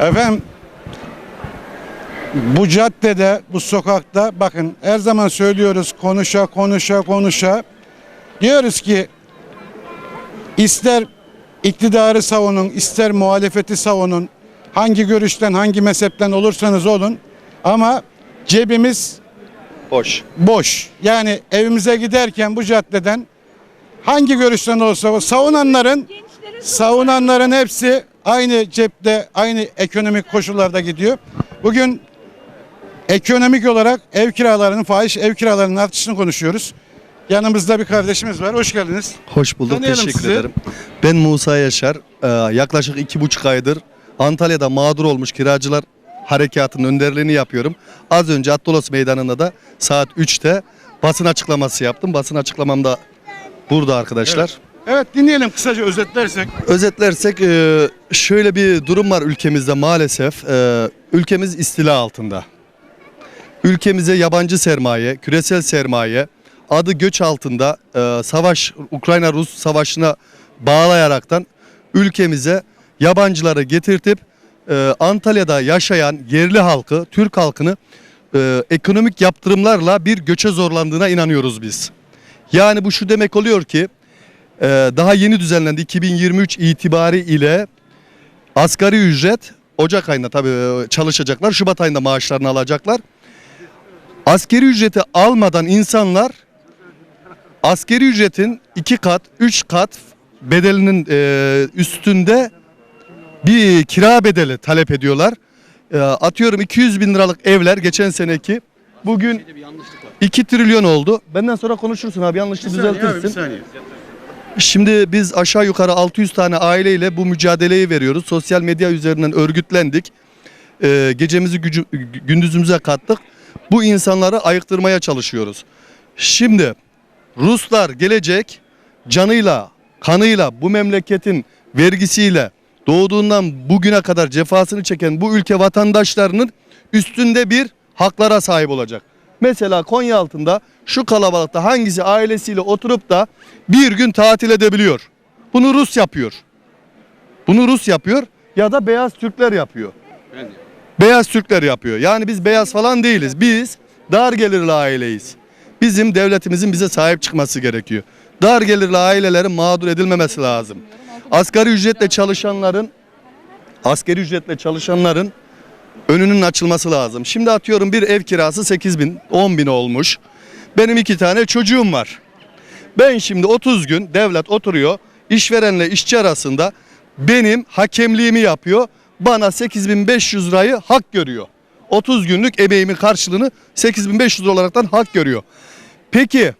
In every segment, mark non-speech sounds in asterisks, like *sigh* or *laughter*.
Efendim bu caddede, bu sokakta bakın her zaman söylüyoruz konuşa konuşa konuşa. Diyoruz ki ister iktidarı savunun, ister muhalefeti savunun. Hangi görüşten, hangi mezhepten olursanız olun. Ama cebimiz Boş. boş. Yani evimize giderken bu caddeden hangi görüşten olsa savunanların savunanların hepsi aynı cepte, aynı ekonomik koşullarda gidiyor. Bugün ekonomik olarak ev kiralarının, fahiş ev kiralarının artışını konuşuyoruz. Yanımızda bir kardeşimiz var. Hoş geldiniz. Hoş bulduk. Tanıyalım Teşekkür sizi. ederim. Ben Musa Yaşar. Ee, yaklaşık iki buçuk aydır Antalya'da mağdur olmuş kiracılar harekatının önderliğini yapıyorum. Az önce Attolos Meydanı'nda da saat 3'te basın açıklaması yaptım. Basın açıklamam da burada arkadaşlar. Evet dinleyelim kısaca özetlersek. Özetlersek e, şöyle bir durum var ülkemizde maalesef. E, Ülkemiz istila altında. Ülkemize yabancı sermaye, küresel sermaye adı göç altında e, savaş Ukrayna-Rus savaşına bağlayaraktan ülkemize yabancıları getirtip Antalya'da yaşayan yerli halkı, Türk halkını ekonomik yaptırımlarla bir göçe zorlandığına inanıyoruz biz. Yani bu şu demek oluyor ki daha yeni düzenlendi 2023 itibari ile asgari ücret Ocak ayında tabii e, çalışacaklar. Şubat ayında maaşlarını alacaklar. Askeri ücreti almadan insanlar askeri ücretin iki kat, üç kat bedelinin e, üstünde bir kira bedeli talep ediyorlar. E, atıyorum 200 bin liralık evler geçen seneki bugün 2 trilyon oldu. Benden sonra konuşursun abi yanlışlığı düzeltirsin. Şimdi biz aşağı yukarı 600 tane aileyle bu mücadeleyi veriyoruz. Sosyal medya üzerinden örgütlendik. Ee, gecemizi gücü, gündüzümüze kattık. Bu insanları ayıktırmaya çalışıyoruz. Şimdi Ruslar gelecek canıyla, kanıyla bu memleketin vergisiyle doğduğundan bugüne kadar cefasını çeken bu ülke vatandaşlarının üstünde bir haklara sahip olacak. Mesela Konya altında şu kalabalıkta hangisi ailesiyle oturup da bir gün tatil edebiliyor? Bunu Rus yapıyor. Bunu Rus yapıyor ya da beyaz Türkler yapıyor. Beyaz Türkler yapıyor. Yani biz beyaz falan değiliz. Biz dar gelirli aileyiz. Bizim devletimizin bize sahip çıkması gerekiyor. Dar gelirli ailelerin mağdur edilmemesi lazım. Asgari ücretle çalışanların asgari ücretle çalışanların önünün açılması lazım. Şimdi atıyorum bir ev kirası 8 bin, 10 bin olmuş. Benim iki tane çocuğum var. Ben şimdi 30 gün devlet oturuyor işverenle işçi arasında benim hakemliğimi yapıyor. Bana 8500 lirayı hak görüyor. 30 günlük emeğimin karşılığını 8500 lira olaraktan hak görüyor. Peki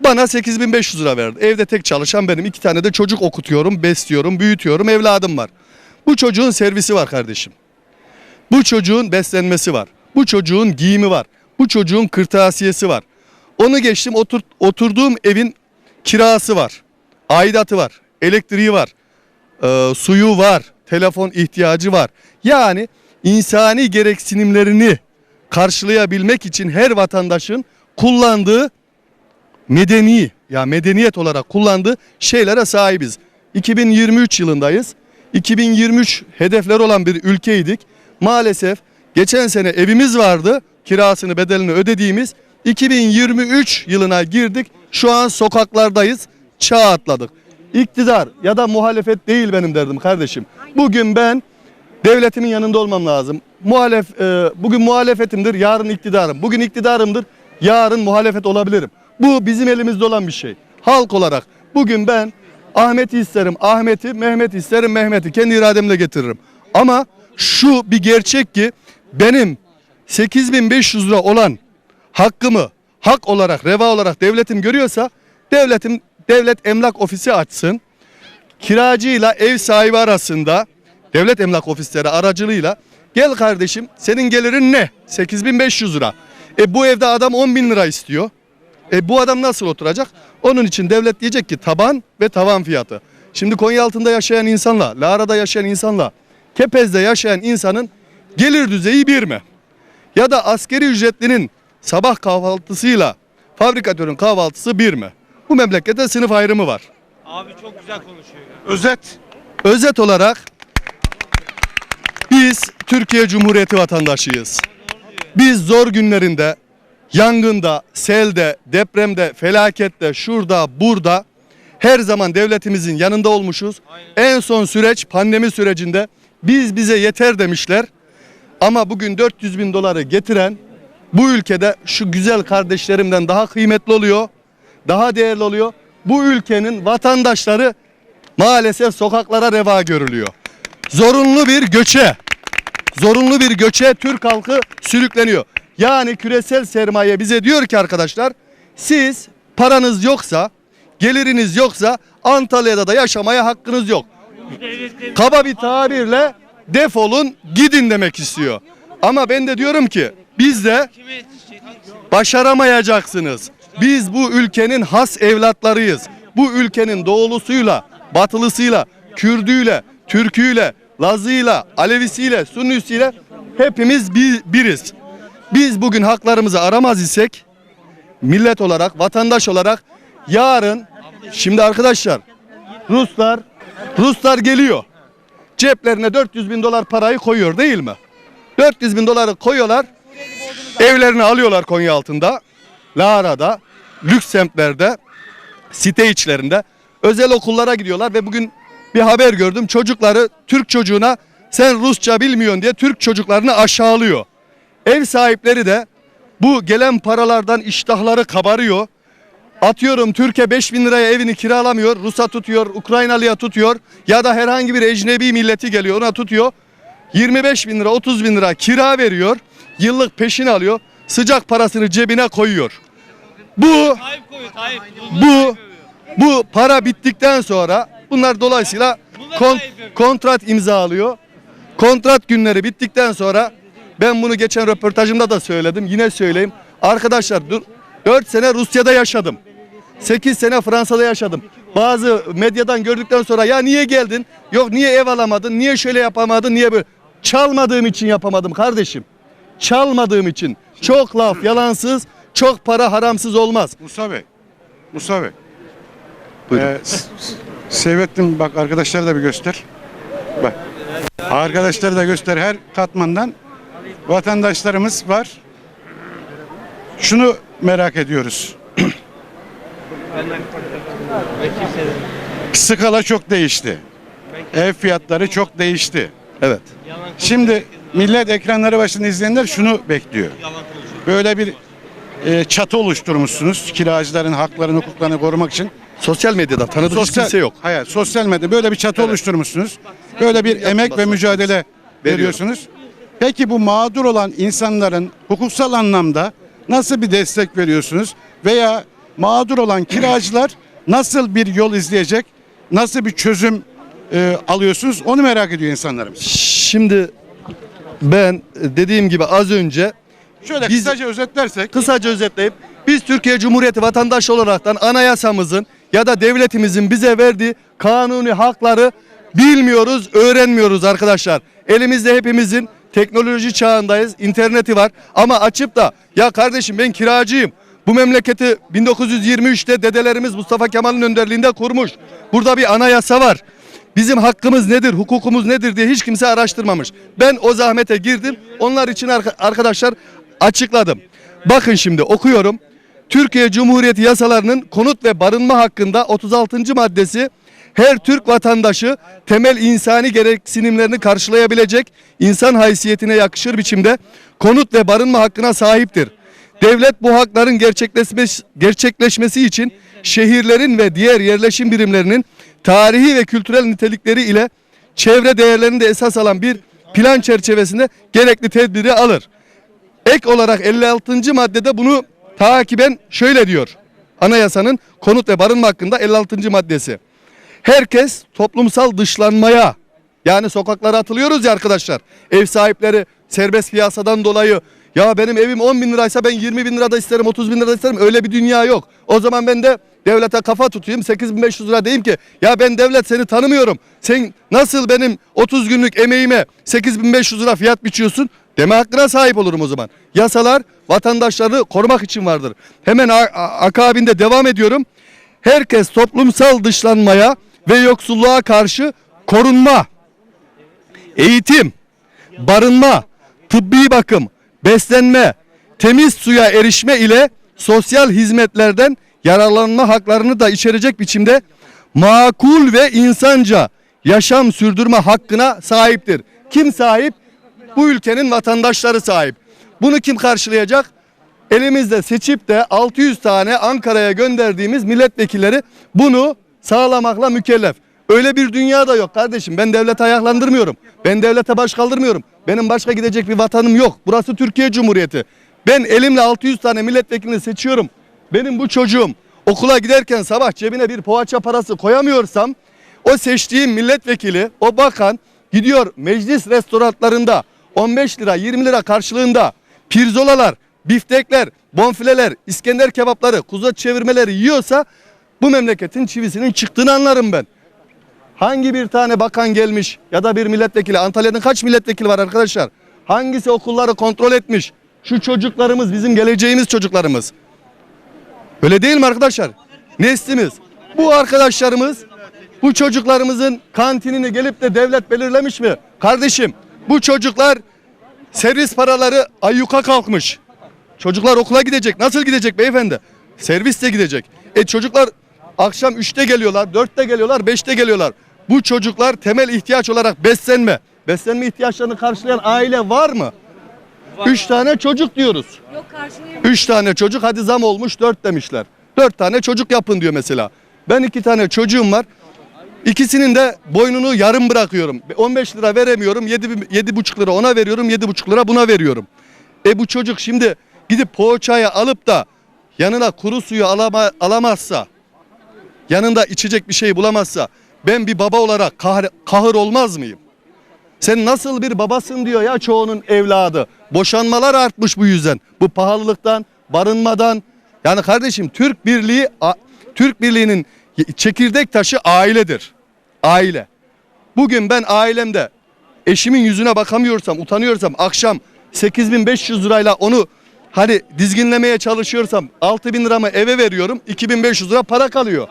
bana 8500 lira verdi. Evde tek çalışan benim. iki tane de çocuk okutuyorum, besliyorum, büyütüyorum. Evladım var. Bu çocuğun servisi var kardeşim. Bu çocuğun beslenmesi var. Bu çocuğun giyimi var. Bu çocuğun kırtasiyesi var. Onu geçtim otur, oturduğum evin kirası var. Aidatı var. Elektriği var. e, suyu var. Telefon ihtiyacı var. Yani insani gereksinimlerini karşılayabilmek için her vatandaşın kullandığı medeni ya medeniyet olarak kullandığı şeylere sahibiz. 2023 yılındayız. 2023 hedefler olan bir ülkeydik. Maalesef geçen sene evimiz vardı. Kirasını bedelini ödediğimiz 2023 yılına girdik. Şu an sokaklardayız. Çağ atladık. İktidar ya da muhalefet değil benim derdim kardeşim. Bugün ben devletimin yanında olmam lazım. Muhalef e, bugün muhalefetimdir, yarın iktidarım. Bugün iktidarımdır, yarın muhalefet olabilirim. Bu bizim elimizde olan bir şey. Halk olarak bugün ben Ahmet'i isterim, Ahmet'i, Mehmet isterim, Mehmet'i kendi irademle getiririm. Ama şu bir gerçek ki benim 8500 lira olan hakkımı hak olarak, reva olarak devletim görüyorsa devletim devlet emlak ofisi açsın. Kiracıyla ev sahibi arasında devlet emlak ofisleri aracılığıyla gel kardeşim senin gelirin ne? 8500 lira. E bu evde adam 10 bin lira istiyor. E bu adam nasıl oturacak? Onun için devlet diyecek ki taban ve tavan fiyatı. Şimdi Konya altında yaşayan insanla, Lara'da yaşayan insanla, Kepez'de yaşayan insanın gelir düzeyi bir mi? Ya da askeri ücretlinin sabah kahvaltısıyla fabrikatörün kahvaltısı bir mi? Bu memlekette sınıf ayrımı var. Abi çok güzel konuşuyor ya. Özet. Özet olarak Biz Türkiye Cumhuriyeti vatandaşıyız. Biz zor günlerinde, yangında, selde, depremde, felakette, şurada, burada her zaman devletimizin yanında olmuşuz. En son süreç pandemi sürecinde biz bize yeter demişler. Ama bugün 400 bin doları getiren bu ülkede şu güzel kardeşlerimden daha kıymetli oluyor. Daha değerli oluyor. Bu ülkenin vatandaşları maalesef sokaklara reva görülüyor. Zorunlu bir göçe, zorunlu bir göçe Türk halkı sürükleniyor. Yani küresel sermaye bize diyor ki arkadaşlar siz paranız yoksa, geliriniz yoksa Antalya'da da yaşamaya hakkınız yok. Kaba bir tabirle defolun gidin demek istiyor. Ama ben de diyorum ki biz de başaramayacaksınız. Biz bu ülkenin has evlatlarıyız. Bu ülkenin doğulusuyla, batılısıyla, Kürdüyle, Türküyle, Lazıyla, Alevisiyle, Sunnisiyle hepimiz bir, biriz. Biz bugün haklarımızı aramaz isek millet olarak, vatandaş olarak yarın şimdi arkadaşlar Ruslar Ruslar geliyor. Ceplerine 400 bin dolar parayı koyuyor değil mi? 400 bin doları koyuyorlar. Evlerini alıyorlar Konya altında. Lara'da, lüks semtlerde, site içlerinde özel okullara gidiyorlar ve bugün bir haber gördüm. Çocukları Türk çocuğuna sen Rusça bilmiyorsun diye Türk çocuklarını aşağılıyor. Ev sahipleri de bu gelen paralardan iştahları kabarıyor. Atıyorum Türkiye 5 bin liraya evini kiralamıyor. Rus'a tutuyor, Ukraynalıya tutuyor ya da herhangi bir ecnebi milleti geliyor ona tutuyor. 25 bin lira 30 bin lira kira veriyor. Yıllık peşin alıyor. Sıcak parasını cebine koyuyor. Bu bu bu para bittikten sonra bunlar dolayısıyla kon- kontrat imzalıyor. Kontrat günleri bittikten sonra ben bunu geçen röportajımda da söyledim. Yine söyleyeyim. Arkadaşlar dur 4 sene Rusya'da yaşadım. 8 sene Fransa'da yaşadım. Bazı medyadan gördükten sonra ya niye geldin? Yok niye ev alamadın? Niye şöyle yapamadın? Niye böyle? Çalmadığım için yapamadım kardeşim. Çalmadığım için. Çok laf yalansız, çok para haramsız olmaz. Musa Bey. Musa Bey. Buyurun. Ee, S- S- Seyfettin bak arkadaşlar da bir göster. Bak. Arkadaşları da göster her katmandan vatandaşlarımız var. Şunu merak ediyoruz. Skala çok değişti. Ev fiyatları çok değişti. Evet. Şimdi millet ekranları başında izleyenler şunu bekliyor. Böyle bir e, çatı oluşturmuşsunuz kiracıların haklarını, hukuklarını korumak için. Sosyal medyada tanıdık hiç kimse yok. Hayır, sosyal medya böyle bir çatı Evet. oluşturmuşsunuz. Böyle bir emek ve mücadele veriyorsunuz. Peki bu mağdur olan insanların hukuksal anlamda nasıl bir destek veriyorsunuz? Veya mağdur olan kiracılar nasıl bir yol izleyecek? Nasıl bir çözüm e, alıyorsunuz? Onu merak ediyor insanlarımız. Şimdi ben dediğim gibi az önce Şöyle Biz- kısaca özetlersek kısaca özetleyip biz Türkiye Cumhuriyeti vatandaşı olaraktan anayasamızın ya da devletimizin bize verdiği kanuni hakları bilmiyoruz, öğrenmiyoruz arkadaşlar. Elimizde hepimizin teknoloji çağındayız, interneti var ama açıp da ya kardeşim ben kiracıyım. Bu memleketi 1923'te dedelerimiz Mustafa Kemal'in önderliğinde kurmuş. Burada bir anayasa var. Bizim hakkımız nedir, hukukumuz nedir diye hiç kimse araştırmamış. Ben o zahmete girdim. Onlar için arka- arkadaşlar açıkladım. Bakın şimdi okuyorum. Türkiye Cumhuriyeti yasalarının konut ve barınma hakkında 36. maddesi her Türk vatandaşı temel insani gereksinimlerini karşılayabilecek insan haysiyetine yakışır biçimde konut ve barınma hakkına sahiptir. Devlet bu hakların gerçekleşmesi, için şehirlerin ve diğer yerleşim birimlerinin tarihi ve kültürel nitelikleri ile çevre değerlerini de esas alan bir plan çerçevesinde gerekli tedbiri alır. Ek olarak 56. maddede bunu takiben şöyle diyor. Anayasanın konut ve barınma hakkında 56. maddesi. Herkes toplumsal dışlanmaya yani sokaklara atılıyoruz ya arkadaşlar. Ev sahipleri serbest piyasadan dolayı ya benim evim 10 bin liraysa ben 20 bin lirada isterim 30 bin lirada isterim öyle bir dünya yok. O zaman ben de devlete kafa tutayım 8500 lira diyeyim ki ya ben devlet seni tanımıyorum. Sen nasıl benim 30 günlük emeğime 8500 lira fiyat biçiyorsun? Deme hakkına sahip olurum o zaman. Yasalar vatandaşları korumak için vardır. Hemen akabinde devam ediyorum. Herkes toplumsal dışlanmaya ve yoksulluğa karşı korunma, eğitim, barınma, tıbbi bakım, beslenme, temiz suya erişme ile sosyal hizmetlerden yararlanma haklarını da içerecek biçimde makul ve insanca yaşam sürdürme hakkına sahiptir. Kim sahip? Bu ülkenin vatandaşları sahip. Bunu kim karşılayacak? Elimizde seçip de 600 tane Ankara'ya gönderdiğimiz milletvekilleri bunu sağlamakla mükellef. Öyle bir dünya da yok kardeşim. Ben devlete ayaklandırmıyorum. Ben devlete baş kaldırmıyorum. Benim başka gidecek bir vatanım yok. Burası Türkiye Cumhuriyeti. Ben elimle 600 tane milletvekilini seçiyorum. Benim bu çocuğum okula giderken sabah cebine bir poğaça parası koyamıyorsam o seçtiğim milletvekili, o bakan gidiyor meclis restoranlarında 15 lira 20 lira karşılığında pirzolalar, biftekler, bonfileler, İskender kebapları, kuzu çevirmeleri yiyorsa bu memleketin çivisinin çıktığını anlarım ben. Hangi bir tane bakan gelmiş ya da bir milletvekili Antalya'nın kaç milletvekili var arkadaşlar? Hangisi okulları kontrol etmiş? Şu çocuklarımız bizim geleceğimiz çocuklarımız. Öyle değil mi arkadaşlar? Neslimiz. Bu arkadaşlarımız bu çocuklarımızın kantinini gelip de devlet belirlemiş mi? Kardeşim bu çocuklar servis paraları ayyuka kalkmış. Çocuklar okula gidecek. Nasıl gidecek beyefendi? Servisle gidecek. E çocuklar akşam 3'te geliyorlar, 4'te geliyorlar, 5'te geliyorlar. Bu çocuklar temel ihtiyaç olarak beslenme. Beslenme ihtiyaçlarını karşılayan aile var mı? 3 tane çocuk diyoruz. Yok karşılayamam. 3 tane çocuk hadi zam olmuş 4 demişler. 4 tane çocuk yapın diyor mesela. Ben 2 tane çocuğum var. İkisinin de boynunu yarım bırakıyorum. 15 lira veremiyorum. 7, 7,5 lira ona veriyorum. 7,5 lira buna veriyorum. E bu çocuk şimdi gidip poğaçayı alıp da yanına kuru suyu alama, alamazsa, yanında içecek bir şey bulamazsa ben bir baba olarak kahır, kahır olmaz mıyım? Sen nasıl bir babasın diyor ya çoğunun evladı. Boşanmalar artmış bu yüzden. Bu pahalılıktan, barınmadan. Yani kardeşim Türk Birliği Türk Birliği'nin çekirdek taşı ailedir. Aile. Bugün ben ailemde eşimin yüzüne bakamıyorsam, utanıyorsam akşam 8500 lirayla onu hani dizginlemeye çalışıyorsam 6000 liramı eve veriyorum. 2500 lira para kalıyor.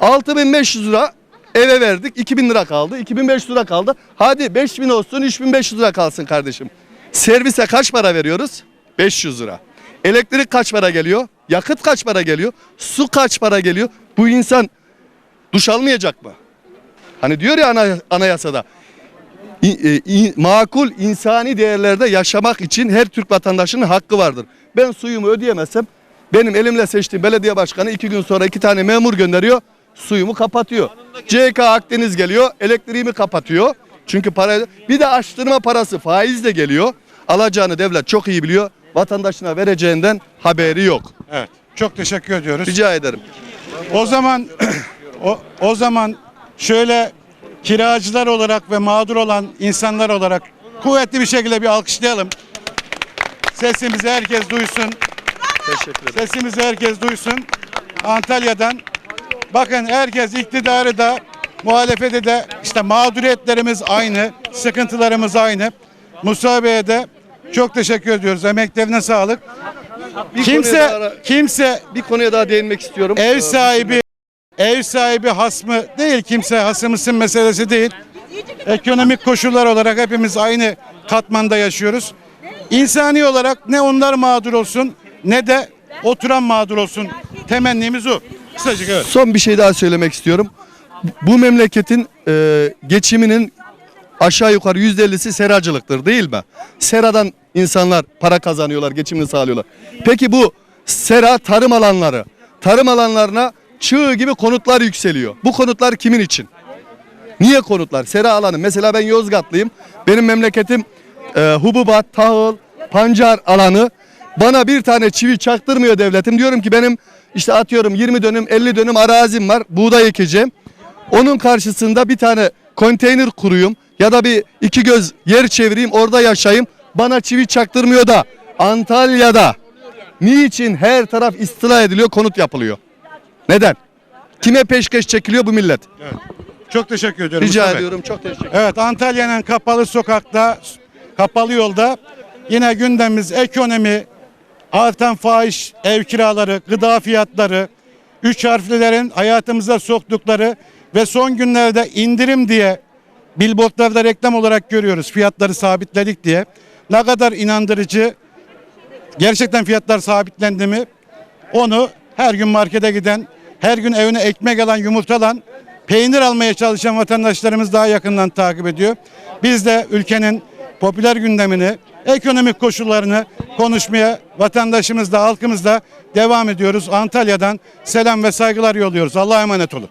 6500 lira eve verdik. 2000 lira kaldı. 2500 lira kaldı. Hadi 5000 olsun 3500 lira kalsın kardeşim. Servise kaç para veriyoruz? 500 lira. Elektrik kaç para geliyor? Yakıt kaç para geliyor? Su kaç para geliyor? Bu insan duş almayacak mı? Hani diyor ya ana- anayasada e, makul insani değerlerde yaşamak için her Türk vatandaşının hakkı vardır. Ben suyumu ödeyemezsem benim elimle seçtiğim belediye başkanı iki gün sonra iki tane memur gönderiyor. Suyumu kapatıyor. CK Akdeniz geliyor elektriğimi kapatıyor. Çünkü para bir de açtırma parası faizle geliyor. Alacağını devlet çok iyi biliyor. Vatandaşına vereceğinden haberi yok. Evet. Çok teşekkür ediyoruz. Rica ederim. O zaman *clears throat* o, o zaman şöyle kiracılar olarak ve mağdur olan insanlar olarak kuvvetli bir şekilde bir alkışlayalım. Sesimizi herkes duysun. Teşekkür ederim. Sesimizi herkes duysun. Antalya'dan bakın herkes iktidarı da muhalefeti de işte mağduriyetlerimiz aynı, sıkıntılarımız aynı. Musa Bey'e de çok teşekkür ediyoruz. Emeklerine sağlık. Bir Kimse daha- kimse bir konuya daha değinmek istiyorum. Ev Ee, sahibi ev sahibi hasmı değil kimse hasımısın meselesi değil. Ekonomik koşullar olarak hepimiz aynı katmanda yaşıyoruz. İnsani olarak ne onlar mağdur olsun ne de oturan mağdur olsun. Temennimiz o. Kısacık evet. Son bir şey daha söylemek istiyorum. Bu memleketin e, geçiminin aşağı yukarı yüzde ellisi seracılıktır değil mi? Seradan insanlar para kazanıyorlar, geçimini sağlıyorlar. Peki bu sera tarım alanları, tarım alanlarına çığ gibi konutlar yükseliyor. Bu konutlar kimin için? Niye konutlar? Sera alanı. Mesela ben Yozgatlıyım. Benim memleketim e, hububat, tahıl, pancar alanı. Bana bir tane çivi çaktırmıyor devletim. Diyorum ki benim işte atıyorum 20 dönüm 50 dönüm arazim var. Buğday ekeceğim. Onun karşısında bir tane konteyner kuruyum ya da bir iki göz yer çevireyim orada yaşayayım. Bana çivi çaktırmıyor da Antalya'da niçin her taraf istila ediliyor konut yapılıyor? Neden? Kime peşkeş çekiliyor bu millet? Çok teşekkür ediyorum. Rica Mustafa ediyorum. Çok teşekkür Evet Antalya'nın kapalı sokakta, kapalı yolda yine gündemimiz ekonomi, artan fahiş ev kiraları, gıda fiyatları, üç harflilerin hayatımıza soktukları ve son günlerde indirim diye billboardlarda reklam olarak görüyoruz fiyatları sabitledik diye. Ne kadar inandırıcı gerçekten fiyatlar sabitlendi mi onu her gün markete giden, her gün evine ekmek alan, yumurta alan, peynir almaya çalışan vatandaşlarımız daha yakından takip ediyor. Biz de ülkenin popüler gündemini, ekonomik koşullarını konuşmaya vatandaşımızla, halkımızla devam ediyoruz. Antalya'dan selam ve saygılar yolluyoruz. Allah'a emanet olun.